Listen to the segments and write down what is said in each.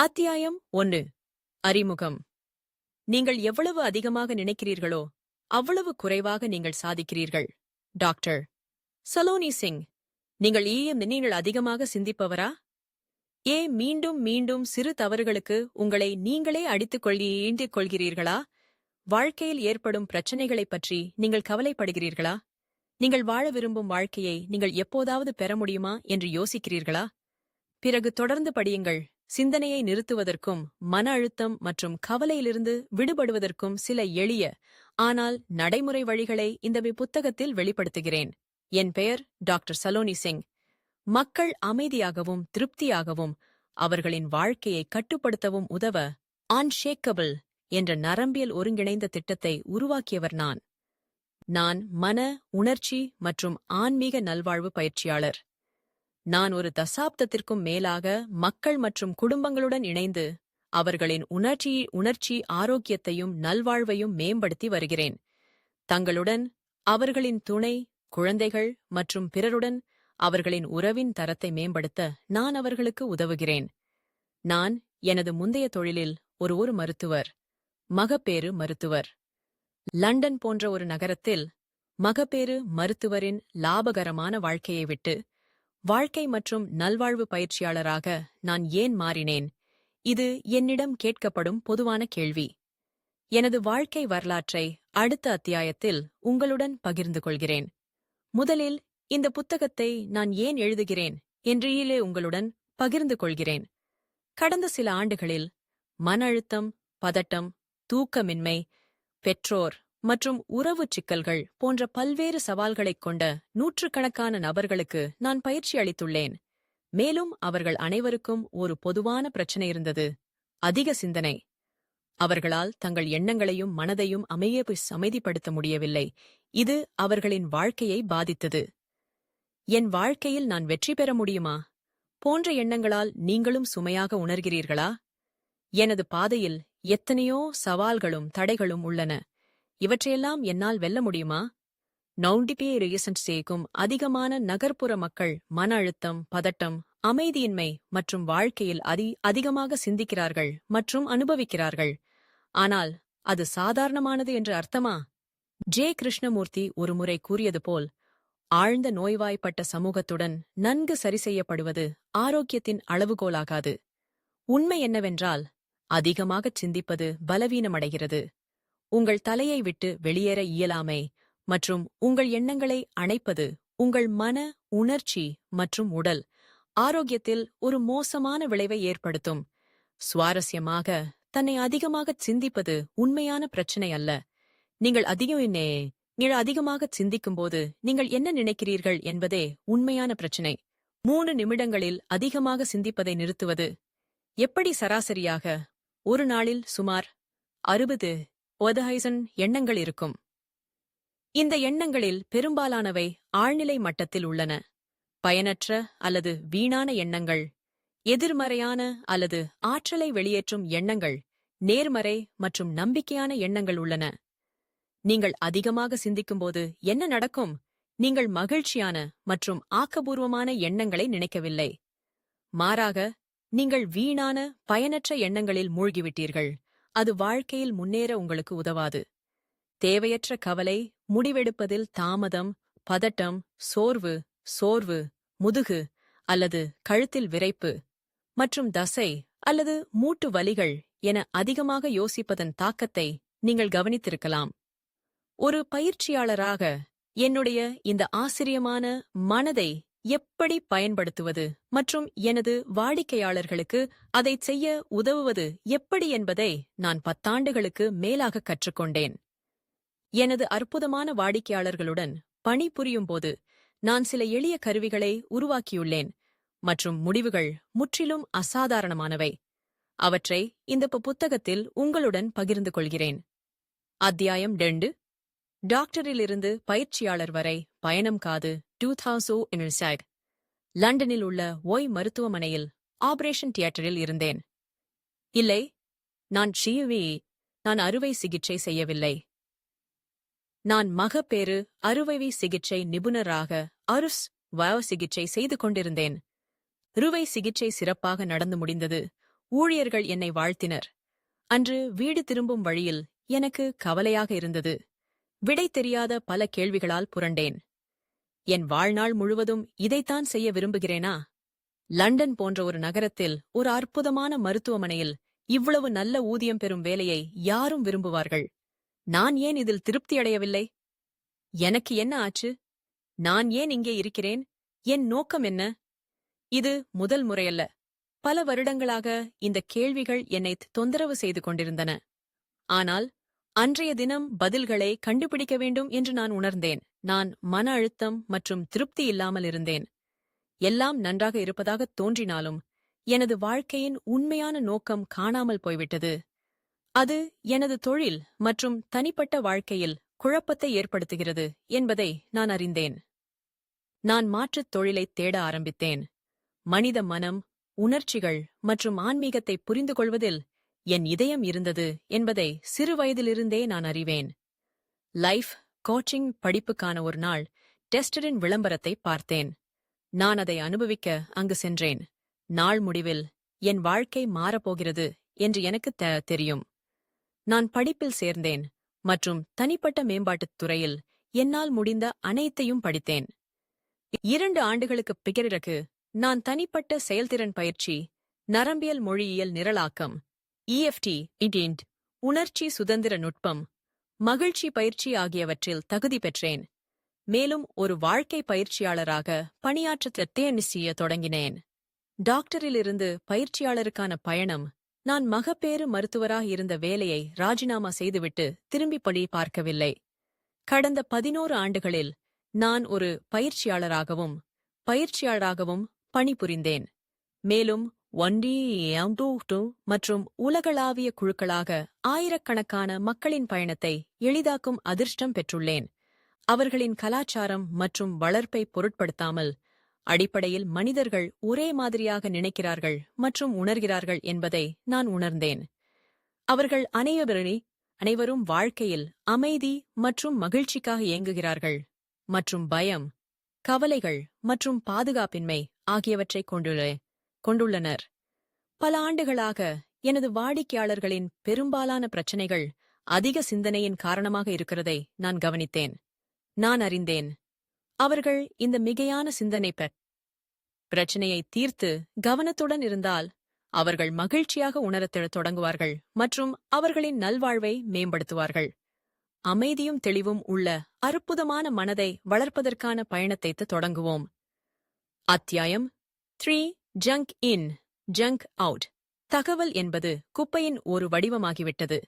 அத்தியாயம் ஒன்று. அறிமுகம். நீங்கள் எவ்வளவு அதிகமாக நினைக்கிறீர்களோ அவ்வளவு குறைவாக நீங்கள் சாதிக்கிறீர்கள். டாக்டர். சலோனி சிங் நீங்கள் ஈயம் நீங்கள் அதிகமாக சிந்திப்பவரா? ஏ மீண்டும் மீண்டும் சிறு தவறுகளுக்கு உங்களை நீங்களே அடித்துக் கொள்ளி ஈண்டிக் கொள்கிறீர்களா? வாழ்க்கையில் ஏற்படும் பிரச்சனைகளைப் பற்றி நீங்கள் கவலைப்படுகிறீர்களா? நீங்கள் வாழ விரும்பும் வாழ்க்கையை நீங்கள் எப்போதாவது பெற முடியுமா என்று யோசிக்கிறீர்களா? பிறகு தொடர்ந்து படியுங்கள். சிந்தனையை நிறுத்துவதற்கும் மன அழுத்தம் மற்றும் கவலையிலிருந்து விடுபடுவதற்கும் சில எளிய ஆனால் நடைமுறை வழிகளை இந்த புத்தகத்தில் வெளிப்படுத்துகிறேன். என் பெயர் டாக்டர் சலோனி சிங். மக்கள் அமைதியாகவும் திருப்தியாகவும் அவர்களின் வாழ்க்கையை கட்டுப்படுத்தவும் உதவ அன்ஷேக்கபிள் என்ற நரம்பியல் ஒருங்கிணைந்த திட்டத்தை உருவாக்கியவர் நான். நான் மன உணர்ச்சி மற்றும் ஆன்மீக நல்வாழ்வு பயிற்சியாளர். நான் ஒரு தசாப்தத்திற்கும் மேலாக மக்கள் மற்றும் குடும்பங்களுடன் இணைந்து அவர்களின் உணர்ச்சி உணர்ச்சி ஆரோக்கியத்தையும் நல்வாழ்வையும் மேம்படுத்தி வருகிறேன். தங்களுடன் அவர்களின் துணை குழந்தைகள் மற்றும் பிறருடன் அவர்களின் உறவின் தரத்தை மேம்படுத்த நான் அவர்களுக்கு உதவுகிறேன். நான் எனது முந்தைய தொழிலில் ஒரு ஒரு மருத்துவர் மகப்பேறு மருத்துவர். லண்டன் போன்ற ஒரு நகரத்தில் மகப்பேறு மருத்துவரின் லாபகரமான வாழ்க்கையை விட்டு வாழ்க்கை மற்றும் நல்வாழ்வு பயிற்சியாளராக நான் ஏன் மாறினேன்? இது என்னிடம் கேட்கப்படும் பொதுவான கேள்வி. எனது வாழ்க்கை வரலாற்றை அடுத்த அத்தியாயத்தில் உங்களுடன் பகிர்ந்து கொள்கிறேன். முதலில் இந்த புத்தகத்தை நான் ஏன் எழுதுகிறேன் என்றிலே உங்களுடன் பகிர்ந்து கொள்கிறேன். கடந்த சில ஆண்டுகளில் மன அழுத்தம் பதட்டம் தூக்கமின்மை பெற்றோர் மற்றும் உறவுச் சிக்கல்கள் போன்ற பல்வேறு சவால்களைக் கொண்ட நூற்றுக்கணக்கான நபர்களுக்கு நான் பயிற்சி அளித்துள்ளேன். மேலும் அவர்கள் அனைவருக்கும் ஒரு பொதுவான பிரச்சனை இருந்தது. அதிக சிந்தனை. அவர்களால் தங்கள் எண்ணங்களையும் மனதையும் அமைய அமைதிப்படுத்த முடியவில்லை. இது அவர்களின் வாழ்க்கையை பாதித்தது. என் வாழ்க்கையில் நான் வெற்றி பெற முடியுமா? போன்ற எண்ணங்களால் நீங்களும் சுமையாக உணர்கிறீர்களா? எனது பாதையில் எத்தனையோ சவால்களும் தடைகளும் உள்ளன. இவற்றையெல்லாம் என்னால் வெல்ல முடியுமா? நவுண்டிபே ரியசன்ட் சேகும் அதிகமான நகர்ப்புற மக்கள் மன அழுத்தம் பதட்டம் அமைதியின்மை மற்றும் வாழ்க்கையில் அதி அதிகமாக சிந்திக்கிறார்கள் மற்றும் அனுபவிக்கிறார்கள். ஆனால் அது சாதாரணமானது என்று அர்த்தமா? ஜே. கிருஷ்ணமூர்த்தி ஒருமுறை கூறியது போல் ஆழ்ந்த நோய்வாய்ப்பட்ட சமூகத்துடன் நன்கு சரி செய்யப்படுவது ஆரோக்கியத்தின் அளவுகோலாகாது. உண்மை என்னவென்றால் அதிகமாகச் சிந்திப்பது பலவீனமடைகிறது. உங்கள் தலையை விட்டு வெளியேற இயலாமை மற்றும் உங்கள் எண்ணங்களை அணைப்பது உங்கள் மன உணர்ச்சி மற்றும் உடல் ஆரோக்கியத்தில் ஒரு மோசமான விளைவை ஏற்படுத்தும். சுவாரஸ்யமாக தன்னை அதிகமாகச் சிந்திப்பது உண்மையான பிரச்சனை அல்ல. நீங்கள் அதிகம் நீங்கள் அதிகமாகச் சிந்திக்கும்போது நீங்கள் என்ன நினைக்கிறீர்கள் என்பதே உண்மையான பிரச்சனை. மூணு நிமிடங்களில் அதிகமாக சிந்திப்பதை நிறுத்துவது. எப்படி சராசரியாக? ஒரு நாளில் சுமார் அறுபது ஒதஹைசன் எண்ணங்கள் இருக்கும். இந்த எண்ணங்களில் பெரும்பாலானவை ஆழ்நிலை மட்டத்தில் உள்ளன. பயனற்ற அல்லது வீணான எண்ணங்கள் எதிர்மறையான அல்லது ஆற்றலை வெளியேற்றும் எண்ணங்கள் நேர்மறை மற்றும் நம்பிக்கையான எண்ணங்கள் உள்ளன. நீங்கள் அதிகமாக சிந்திக்கும்போது என்ன நடக்கும்? நீங்கள் மகிழ்ச்சியான மற்றும் ஆக்கபூர்வமான எண்ணங்களை நினைக்கவில்லை. மாறாக நீங்கள் வீணான பயனற்ற எண்ணங்களில் மூழ்கிவிட்டீர்கள். அது வாழ்க்கையில் முன்னேற உங்களுக்கு உதவாது. தேவையற்ற கவலை முடிவெடுப்பதில் தாமதம் பதட்டம் சோர்வு சோர்வு முதுகு அல்லது கழுத்தில் விரைப்பு மற்றும் தசை அல்லது மூட்டு வலிகள் என அதிகமாக யோசிப்பதன் தாக்கத்தை நீங்கள் கவனித்திருக்கலாம். ஒரு பயிற்சியாளராக என்னுடைய இந்த ஆசிரியமான மனதை எப்படி பயன்படுத்துவது மற்றும் எனது வாடிக்கையாளர்களுக்கு அதைச் செய்ய உதவுவது எப்படி என்பதை நான் பத்தாண்டுகளுக்கு மேலாக கற்றுக்கொண்டேன். எனது அற்புதமான வாடிக்கையாளர்களுடன் பணிபுரியும் போது நான் சில எளிய கருவிகளை உருவாக்கியுள்ளேன் மற்றும் முடிவுகள் முற்றிலும் அசாதாரணமானவை. அவற்றை இந்த பு- புத்தகத்தில் உங்களுடன் பகிர்ந்து கொள்கிறேன். அத்தியாயம் ரெண்டு. டாக்டரிலிருந்து பயிற்சியாளர் வரை பயணம் காது டூ தௌசோ இனிசாக் லண்டனில் உள்ள ஒய் மருத்துவமனையில் ஆபரேஷன் தியேட்டரில் இருந்தேன். இல்லை நான் ஷியுவி நான் அறுவை சிகிச்சை செய்யவில்லை. நான் மகப்பேறு அறுவை சிகிச்சை நிபுணராக அருஸ் வயோ சிகிச்சை செய்து கொண்டிருந்தேன். அறுவை சிகிச்சை சிறப்பாக நடந்து முடிந்தது. ஊழியர்கள் என்னை வாழ்த்தினர். அன்று வீடு திரும்பும் வழியில் எனக்கு கவலையாக இருந்தது. விடை தெரியாத பல கேள்விகளால் புரண்டேன். என் வாழ்நாள் முழுவதும் இதைத்தான் செய்ய விரும்புகிறேனா? லண்டன் போன்ற ஒரு நகரத்தில் ஒரு அற்புதமான மருத்துவமனையில் இவ்வளவு நல்ல ஊதியம் பெறும் வேலையை யாரும் விரும்புவார்கள்? நான் ஏன் இதில் திருப்தியடையவில்லை எனக்கு என்ன ஆச்சு? நான் ஏன் இங்கே இருக்கிறேன்? என் நோக்கம் என்ன? இது முதல் முறையல்ல. பல வருடங்களாக இந்த கேள்விகள் என்னை தொந்தரவு செய்து கொண்டிருந்தன. ஆனால் அன்றைய தினம் பதில்களை கண்டுபிடிக்க வேண்டும் என்று நான் உணர்ந்தேன். நான் மன அழுத்தம் மற்றும் திருப்தி இல்லாமல் இருந்தேன். எல்லாம் நன்றாக இருப்பதாக தோன்றினாலும் எனது வாழ்க்கையின் உண்மையான நோக்கம் காணாமல் போய்விட்டது. அது எனது தொழில் மற்றும் தனிப்பட்ட வாழ்க்கையில் குழப்பத்தை ஏற்படுத்துகிறது என்பதை நான் அறிந்தேன். நான் மாற்றுத் தொழிலைத் தேட ஆரம்பித்தேன். மனித மனம் உணர்ச்சிகள் மற்றும் ஆன்மீகத்தை புரிந்து கொள்வதில் என் இதயம் இருந்தது என்பதை சிறு வயதிலிருந்தே நான் அறிவேன். லைஃப் கோச்சிங் படிப்புக்கான ஒரு நாள் டெஸ்டரின் விளம்பரத்தை பார்த்தேன். நான் அதை அனுபவிக்க அங்கு சென்றேன். நாள் முடிவில் என் வாழ்க்கை மாறப்போகிறது என்று எனக்கு தெரியும். நான் படிப்பில் சேர்ந்தேன் மற்றும் தனிப்பட்ட மேம்பாட்டுத் துறையில் என்னால் முடிந்த அனைத்தையும் படித்தேன். இரண்டு ஆண்டுகளுக்குப் பிறகு நான் தனிப்பட்ட செயல்திறன் பயிற்சி நரம்பியல் மொழியியல் நிரலாக்கம் இஎஃப்டி இடிண்ட் உணர்ச்சி சுதந்திர நுட்பம் மகிழ்ச்சி பயிற்சி ஆகியவற்றில் தகுதி பெற்றேன். மேலும் ஒரு வாழ்க்கை பயிற்சியாளராக பணியாற்ற தேனிசிய தொடங்கினேன். டாக்டரிலிருந்து பயிற்சியாளருக்கான பயணம் நான் மகப்பேறு மருத்துவராக இருந்த வேலையை ராஜினாமா செய்துவிட்டு திரும்பி படி பார்க்கவில்லை. கடந்த பதினோரு ஆண்டுகளில் நான் ஒரு பயிற்சியாளராகவும் பயிற்சியாளராகவும் பணிபுரிந்தேன். மேலும் ஒன்டி மற்றும் உலகளாவிய குழுக்களாக ஆயிரக்கணக்கான மக்களின் பயணத்தை எளிதாக்கும் அதிர்ஷ்டம் பெற்றுள்ளேன். அவர்களின் கலாச்சாரம் மற்றும் வளர்ப்பை பொருட்படுத்தாமல் அடிப்படையில் மனிதர்கள் ஒரே மாதிரியாக நினைக்கிறார்கள் மற்றும் உணர்கிறார்கள் என்பதை நான் உணர்ந்தேன். அவர்கள் அனைவரி அனைவரும் வாழ்க்கையில் அமைதி மற்றும் மகிழ்ச்சிக்காக இயங்குகிறார்கள் மற்றும் பயம் கவலைகள் மற்றும் பாதுகாப்பின்மை ஆகியவற்றைக் கொண்டுள்ளேன் கொண்டுள்ளனர். பல ஆண்டுகளாக எனது வாடிக்கையாளர்களின் பெரும்பாலான பிரச்சனைகள் அதிக சிந்தனையின் காரணமாக இருக்கிறதை நான் கவனித்தேன். நான் அறிந்தேன். அவர்கள் இந்த மிகையான சிந்தனை பெ- பிரச்சனையை தீர்த்து கவனத்துடன் இருந்தால் அவர்கள் மகிழ்ச்சியாக உணரத் தொடங்குவார்கள் மற்றும் அவர்களின் நல்வாழ்வை மேம்படுத்துவார்கள். அமைதியும் தெளிவும் உள்ள அற்புதமான மனதை வளர்ப்பதற்கான பயணத்தை தொடங்குவோம். அத்தியாயம் three junk in junk out தகவல் என்பது குப்பையின் ஒரு வடிவமாகிவிட்டது.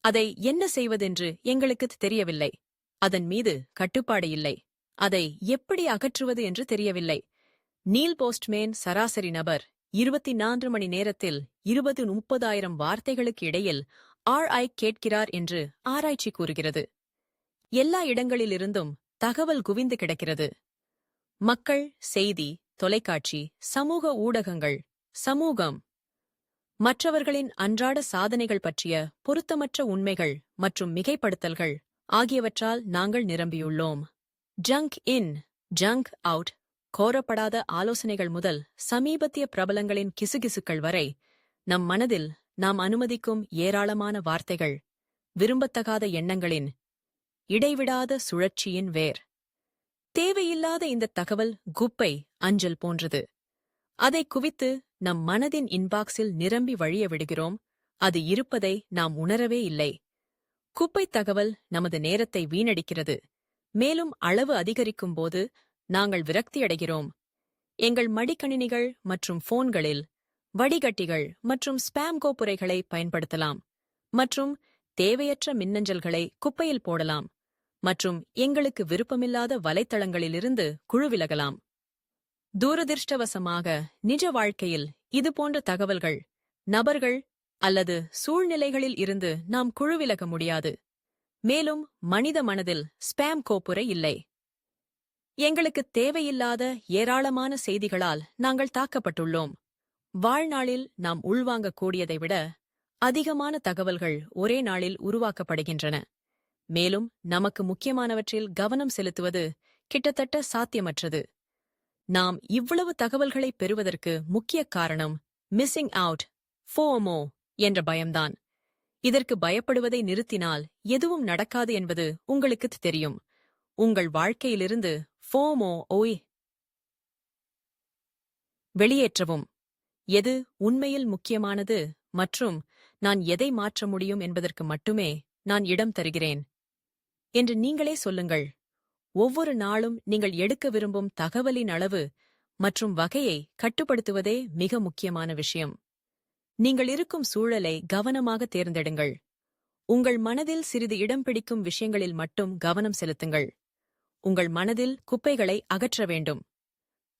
அதை என்ன செய்வதென்று எங்களுக்குத் தெரியவில்லை. அதன் மீது கட்டுப்பாடு இல்லை. அதை எப்படி அகற்றுவது என்று தெரியவில்லை. நீல் போஸ்ட்மேன் சராசரி நபர் இருபத்தி நான்கு மணி நேரத்தில் இருபது முப்பதாயிரம் வார்த்தைகளுக்கு இடையில் ஆர் கேட்கிறார் என்று ஆராய்ச்சி கூறுகிறது. எல்லா இடங்களிலிருந்தும் தகவல் குவிந்து கிடக்கிறது. மக்கள் செய்தி தொலைக்காட்சி சமூக ஊடகங்கள் சமூகம். மற்றவர்களின் அன்றாட சாதனைகள் பற்றிய பொருத்தமற்ற உண்மைகள் மற்றும் மிகைப்படுத்தல்கள் ஆகியவற்றால் நாங்கள் நிரம்பியுள்ளோம். ஜங்க் இன் ஜங்க் அவுட் கோரப்படாத ஆலோசனைகள் முதல் சமீபத்திய பிரபலங்களின் கிசுகிசுக்கள் வரை நம் மனதில் நாம் அனுமதிக்கும் ஏராளமான வார்த்தைகள் விரும்பத்தகாத எண்ணங்களின் இடைவிடாத சுழற்சியின் வேர். தேவையில்லாத இந்த தகவல் குப்பை அஞ்சல் போன்றது. அதை குவித்து நம் மனதின் இன்பாக்ஸில் நிரம்பி வழிய விடுகிறோம். அது இருப்பதை நாம் உணரவே இல்லை. குப்பைத் தகவல் நமது நேரத்தை வீணடிக்கிறது. மேலும் அளவு அதிகரிக்கும் போது நாங்கள் விரக்தியடைகிறோம் எங்கள் மடிக்கணினிகள் மற்றும் போன்களில் வடிகட்டிகள் மற்றும் ஸ்பாம் கோப்புரைகளை பயன்படுத்தலாம் மற்றும் தேவையற்ற மின்னஞ்சல்களை குப்பையில் போடலாம். மற்றும் எங்களுக்கு விருப்பமில்லாத வலைத்தளங்களிலிருந்து குழுவிலகலாம் தூரதிர்ஷ்டவசமாக நிஜ வாழ்க்கையில் இதுபோன்ற தகவல்கள் நபர்கள் அல்லது சூழ்நிலைகளில் இருந்து நாம் குழுவிலக முடியாது. மேலும் மனித மனதில் ஸ்பாம் கோப்புரை இல்லை. எங்களுக்கு தேவையில்லாத ஏராளமான செய்திகளால் நாங்கள் தாக்கப்பட்டுள்ளோம். வாழ்நாளில் நாம் உள்வாங்கக்கூடியதை விட அதிகமான தகவல்கள் ஒரே நாளில் உருவாக்கப்படுகின்றன. மேலும் நமக்கு முக்கியமானவற்றில் கவனம் செலுத்துவது கிட்டத்தட்ட சாத்தியமற்றது. நாம் இவ்வளவு தகவல்களை பெறுவதற்கு முக்கிய காரணம் மிஸ்ஸிங் அவுட் ஃபோமோ என்ற பயம்தான். இதற்கு பயப்படுவதை நிறுத்தினால் எதுவும் நடக்காது என்பது உங்களுக்குத் தெரியும். உங்கள் வாழ்க்கையிலிருந்து ஃபோமோ ஓய் வெளியேற்றவும். எது உண்மையில் முக்கியமானது மற்றும் நான் எதை மாற்ற முடியும் என்பதற்கு மட்டுமே நான் இடம் தருகிறேன். என்று நீங்களே சொல்லுங்கள். ஒவ்வொரு நாளும் நீங்கள் எடுக்க விரும்பும் தகவலின் அளவு மற்றும் வகையை கட்டுப்படுத்துவதே மிக முக்கியமான விஷயம். நீங்கள் இருக்கும் சூழலை கவனமாக தேர்ந்தெடுங்கள். உங்கள் மனதில் சிறிது இடம் பிடிக்கும் விஷயங்களில் மட்டும் கவனம் செலுத்துங்கள். உங்கள் மனதில் குப்பைகளை அகற்ற வேண்டும்.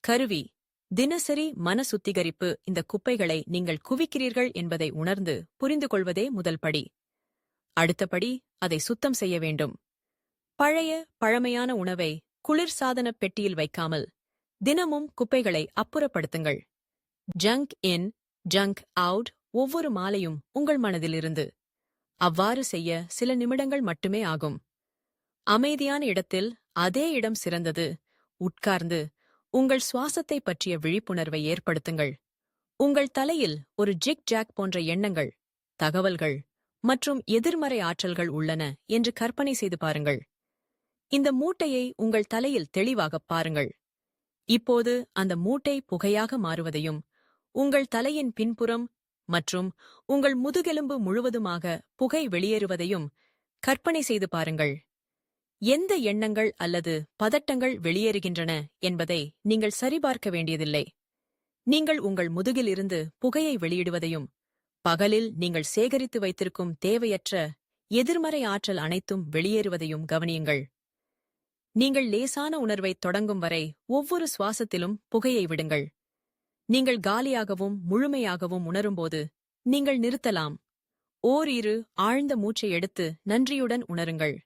கருவி தினசரி மன சுத்திகரிப்பு இந்த குப்பைகளை நீங்கள் குவிக்கிறீர்கள் என்பதை உணர்ந்து புரிந்து கொள்வதே முதல் படி. அடுத்தபடி அதை சுத்தம் செய்ய வேண்டும். பழைய பழமையான உணவை குளிர்சாதன பெட்டியில் வைக்காமல் தினமும் குப்பைகளை அப்புறப்படுத்துங்கள். ஜங்க் இன் ஜங்க் அவுட் ஒவ்வொரு மாலையும் உங்கள் மனதிலிருந்து. அவ்வாறு செய்ய சில நிமிடங்கள் மட்டுமே ஆகும். அமைதியான இடத்தில் அதே இடம் சிறந்தது. உட்கார்ந்து உங்கள் சுவாசத்தை பற்றிய விழிப்புணர்வை ஏற்படுத்துங்கள். உங்கள் தலையில் ஒரு ஜிக் ஜாக் போன்ற எண்ணங்கள் தகவல்கள் மற்றும் எதிர்மறை ஆற்றல்கள் உள்ளன என்று கற்பனை செய்து பாருங்கள். இந்த மூட்டையை உங்கள் தலையில் தெளிவாகப் பாருங்கள். இப்போது அந்த மூட்டை புகையாக மாறுவதையும் உங்கள் தலையின் பின்புறம் மற்றும் உங்கள் முதுகெலும்பு முழுவதுமாக புகை வெளியேறுவதையும் கற்பனை செய்து பாருங்கள். எந்த எண்ணங்கள் அல்லது பதட்டங்கள் வெளியேறுகின்றன என்பதை நீங்கள் சரிபார்க்க வேண்டியதில்லை. நீங்கள் உங்கள் முதுகிலிருந்து புகையை வெளியிடுவதையும் பகலில் நீங்கள் சேகரித்து வைத்திருக்கும் தேவையற்ற எதிர்மறை ஆற்றல் அனைத்தும் வெளியேறுவதையும் கவனியுங்கள். நீங்கள் லேசான உணர்வை தொடங்கும் வரை ஒவ்வொரு சுவாசத்திலும் புகையை விடுங்கள். நீங்கள் காலியாகவும் முழுமையாகவும் உணரும்போது நீங்கள் நிறுத்தலாம். ஓரிரு ஆழ்ந்த மூச்சை எடுத்து நன்றியுடன் உணருங்கள்.